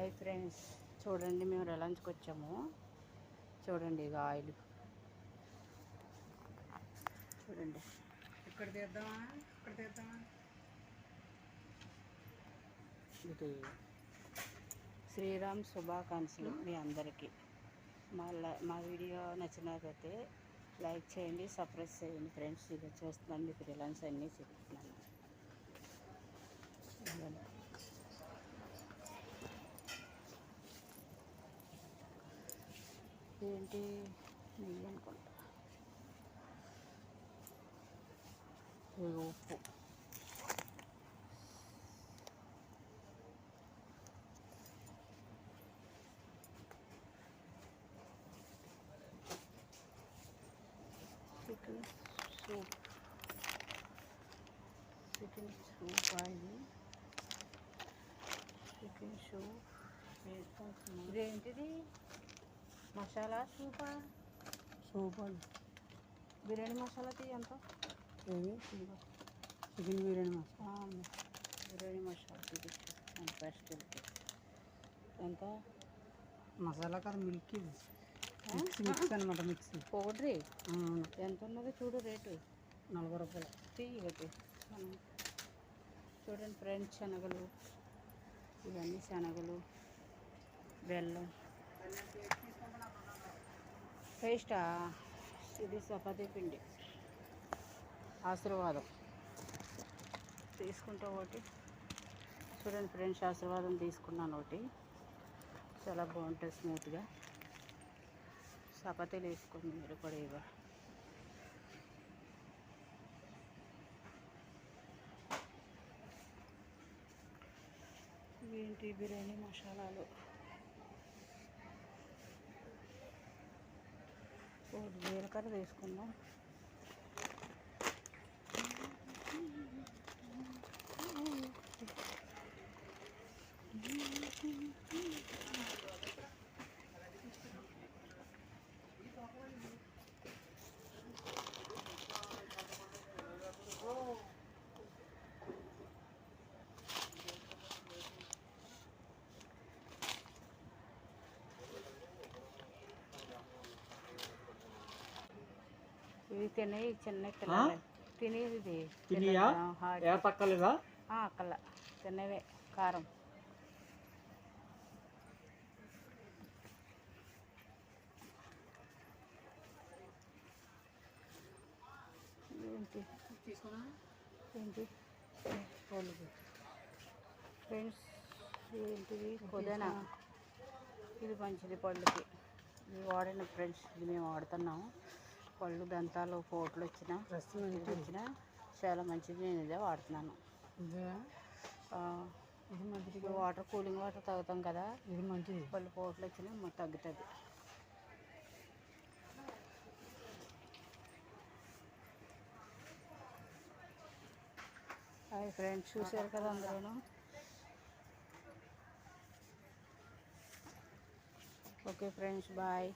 Hi friends. చూడండి మేము రిలయన్స్కి వచ్చాము. చూడండి ఇక ఆయిల్. చూడండి. ఇక్కడ తీద్దామా? ఇక్కడ తీద్దామా? ఇది శ్రీరామ్ శుభాకాంక్షలు మీ అందరికీ. మా లై- మా వీడియో నచ్చినట్లయితే లైక్ చేయండి సబ్స్క్రైబ్ చేయండి ఫ్రెండ్స్. ఇది చూస్తున్నాను మీకు రిలయన్స్ అన్నీ చెప్తున్నాను ఇదిగోండి. ఏంటి? నెయ్యి అనుకుంటా. ఇదిగో ఉప్పు. Chicken soup. Chicken soup oil. Chicken soup. ఇదేంటిది? మసాలా సూపా సూపర్. బిర్యానీ మసాలా తీ ఎంత ఏది. చికెన్ బిర్యానీ మసాలా బిర్యానీ మసాలా తీసుకో ఫస్ట్ ఎంత? మసాలా కాదు మిల్క్ మిక్స్ మిక్స్ అనమాట మిక్స్. పౌడరీ? ఎంత ఉన్నదో చూడు రేటు. నలభై రూపాయలు. తీయగతి మనం చూడండి ఫ్రెండ్స్ శనగలు ఇవన్నీ శనగలు బెల్లం. పేస్టా? ఇది చపాతీ పిండి. ఆశీర్వాదం. తీసుకుంటా ఒకటి. చూడండి ఫ్రెండ్స్ ఆశీర్వాదం తీసుకున్నాను ఒకటి. చాలా బాగుంటుంది స్మూత్గా. చపాతీలు వేసుకోండి మీరు కూడా ఇవ్వ. ఏంటి బిర్యానీ మసాలాలు? ఓ జీలకర్ర తీసుకుందాం ఇవి తినేవి చిన్న పిల్లలు తినేది ఇది. తినేయా? పిల్లలు, హాట్. ఏ తక్కలేదా ఆ, అక్కల. తినేవే కారం. ఏంటి? ఏంటి? ఫ్రెండ్స్ ఏంటిది? పుదీనా ఇది మంచిది పళ్ళుకి. ఇది వాడిన ఫ్రెండ్స్ ఇది మేము వాడుతున్నాము. పళ్ళు దంతాలు పోట్లు వచ్చిన ప్రస్తుతం వచ్చిన చాలా మంచిది నేను ఇదే వాడుతున్నాను. ఇదే? మంచిది వాటర్ కూలింగ్ వాటర్ తాగుతాం కదా ఇది మంచిది. పళ్ళు పోట్లు వచ్చినా తగ్గుతుంది. హాయ్ ఫ్రెండ్స్ చూసారు కదా అందరూ ఓకే ఫ్రెండ్స్ బాయ్.